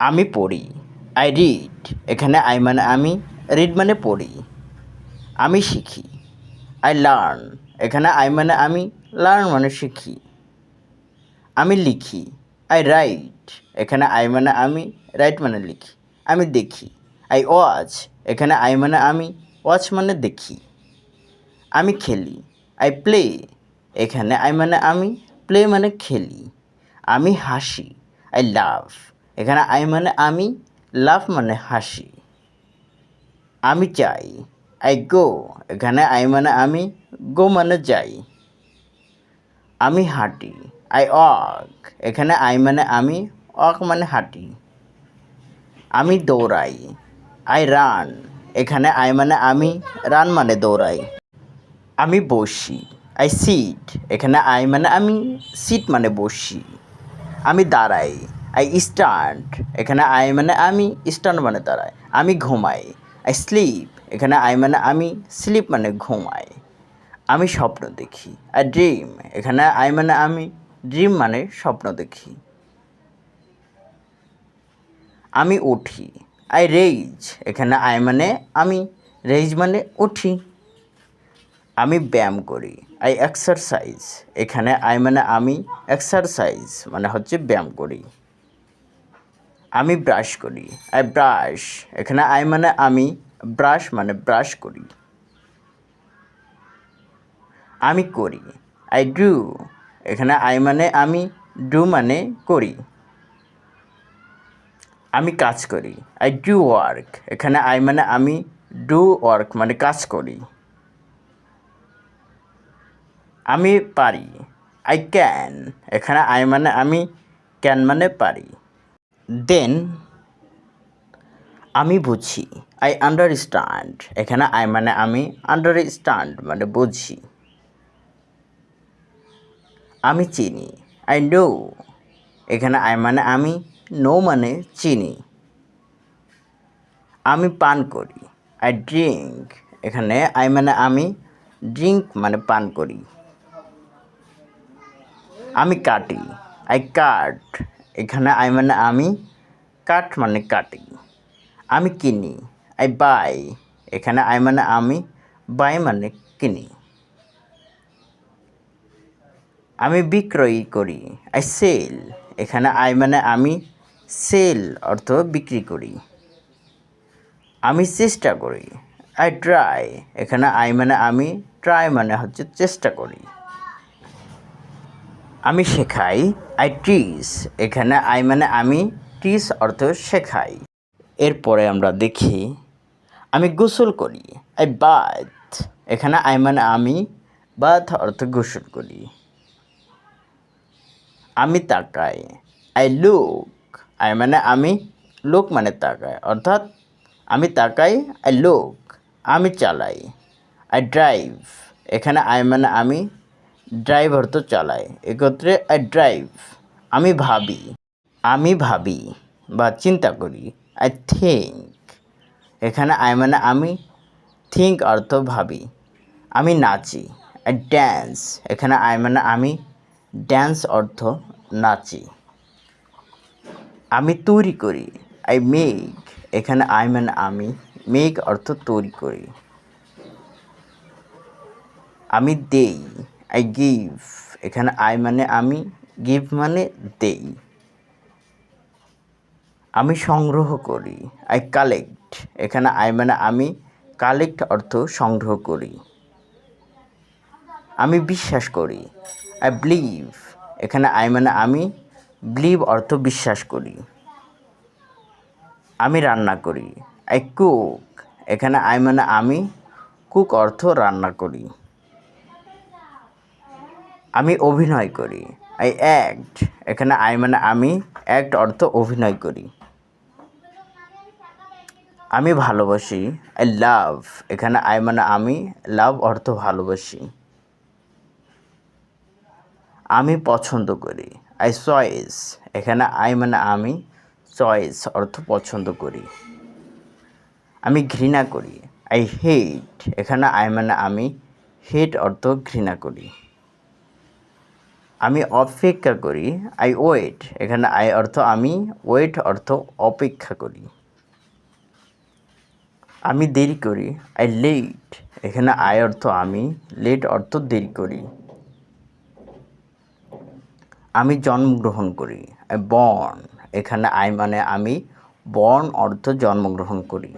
আমি পড়ি। I read এখানে আই মানে আমি রিড মানে পড়ি। আমি শিখি। আই লার্ন এখানে আই মানে আমি লার্ন মানে শিখি। আমি লিখি। আই রাইট এখানে আই মানে আমি রাইট মানে লিখি। আমি দেখি। আই ওয়াচ এখানে আই মানে আমি ওয়াচ মানে দেখি। আমি খেলি। আই প্লে এখানে আই মানে আমি প্লে মানে খেলি। আমি হাসি। আই লাভ এখানে আই মানে আমি লাভ মানে হাসি। আমি চাই, আই গো। এখানে আই মানে আমি, গো মানে যাই। আমি হাঁটি, আই ওয়াক এখানে আই মানে আমি ওয়াক মানে হাঁটি। আমি দৌড়াই, আই রান। এখানে আই মানে আমি, রান মানে দৌড়াই। আমি বসি, আই সিট। এখানে আই মানে আমি, সিট মানে বসি। আমি দাঁড়াই আই স্ট্যান্ড এখানে আই মানে আমি স্ট্যান্ড মানে দাঁড়াই আমি ঘুমাই আই স্লিপ এখানে আই মানে আমি স্লিপ মানে ঘুমাই। আমি স্বপ্ন দেখি আই ড্রিম এখানে আই মানে আমি ড্রিম মানে স্বপ্ন দেখি। আমি উঠি আই রেইজ এখানে আই মানে আমি রেইজ মানে উঠি। আমি ব্যায়াম করি আই এক্সারসাইজ এখানে আই মানে আমি এক্সারসাইজ মানে হচ্ছে ব্যায়াম করি। আমি ব্রাশ করি। আই ব্রাশ এখানে আই মানে আমি ব্রাশ মানে ব্রাশ করি। আমি করি আই ডু এখানে আই মানে আমি ডু মানে করি। আমি কাজ করি আই ডু ওয়ার্ক এখানে আই মানে আমি ডু ওয়ার্ক মানে কাজ করি। আমি পারি আই ক্যান এখানে আই মানে আমি ক্যান মানে পারি। দেন আমি বুঝি। আই আন্ডারস্ট্যান্ড এখানে আই মানে আমি আন্ডারস্ট্যান্ড মানে বুঝি। আমি চিনি। আই নো এখানে আই মানে আমি নো মানে চিনি। আমি পান করি। আই ড্রিঙ্ক এখানে আই মানে আমি ড্রিঙ্ক মানে পান করি। আমি কাটি। আই কাট এখানে আই মানে আমি কাট মানে কাটি আমি কিনি আই বাই এখানে আই মানে আমি বাই মানে কিনি। আমি বিক্রয় করি আই সেল এখানে আই মানে আমি সেল অর্থ বিক্রি করি। আমি চেষ্টা করি আই ট্রাই এখানে আই মানে আমি ট্রাই মানে হচ্ছে চেষ্টা করি। আমি শেখাই আই টিস এখানে আই মানে আমি টিস অর্থ শেখাই। এরপরে আমরা দেখি, আমি গোসল করি আই বাথ এখানে আই মানে আমি বাথ অর্থ গোসল করি। আমি তাকাই আই লুক আই মানে আমি লুক মানে তাকাই। অর্থাৎ, আমি তাকাই আই লুক আমি চালাই আই ড্রাইভ এখানে আই মানে আমি ড্রাইভ অর্থ চালাই একত্রে, আই ড্রাইভ। আমি ভাবি। আমি ভাবি বা চিন্তা করি। আই থিঙ্ক এখানে আই মানে আমি থিঙ্ক অর্থ ভাবি। আমি নাচি। I dance. এখানে আই মানে আমি ড্যান্স অর্থ নাচি। আমি তৈরি করি। I make. এখানে আই মানে আমি মেক অর্থ তৈরি করি। আমি দেই। আই গিভ এখানে আই মানে আমি গিভ মানে দেই। আমি সংগ্রহ করি আই কালেক্ট এখানে আই মানে আমি কালেক্ট অর্থ সংগ্রহ করি। আমি বিশ্বাস করি আই বিলিভ এখানে আই মানে আমি বিলিভ অর্থ বিশ্বাস করি। আমি রান্না করি আই কুক এখানে আই মানে আমি কুক অর্থ রান্না করি। আমি অভিনয় করি। আই অ্যাক্ট এখানে আই মানে আমি অ্যাক্ট অর্থ অভিনয় করি। আমি ভালোবাসি। আই লাভ এখানে আই মানে আমি লাভ অর্থ ভালোবাসি। আমি পছন্দ করি। আই চয়েস এখানে আই মানে আমি চয়েস অর্থ পছন্দ করি। আমি ঘৃণা করি। আই হেট এখানে আই মানে আমি হেট অর্থ ঘৃণা করি। আমি অপেক্ষা করি আই ওয়েট এখানে আই অর্থ আমি ওয়েট অর্থ অপেক্ষা করি। আমি দেরি করি আই লেট এখানে আই অর্থ আমি লেট অর্থ দেরি করি। আমি জন্মগ্রহণ করি আই বর্ন এখানে আই মানে আমি বর্ন অর্থ জন্মগ্রহণ করি।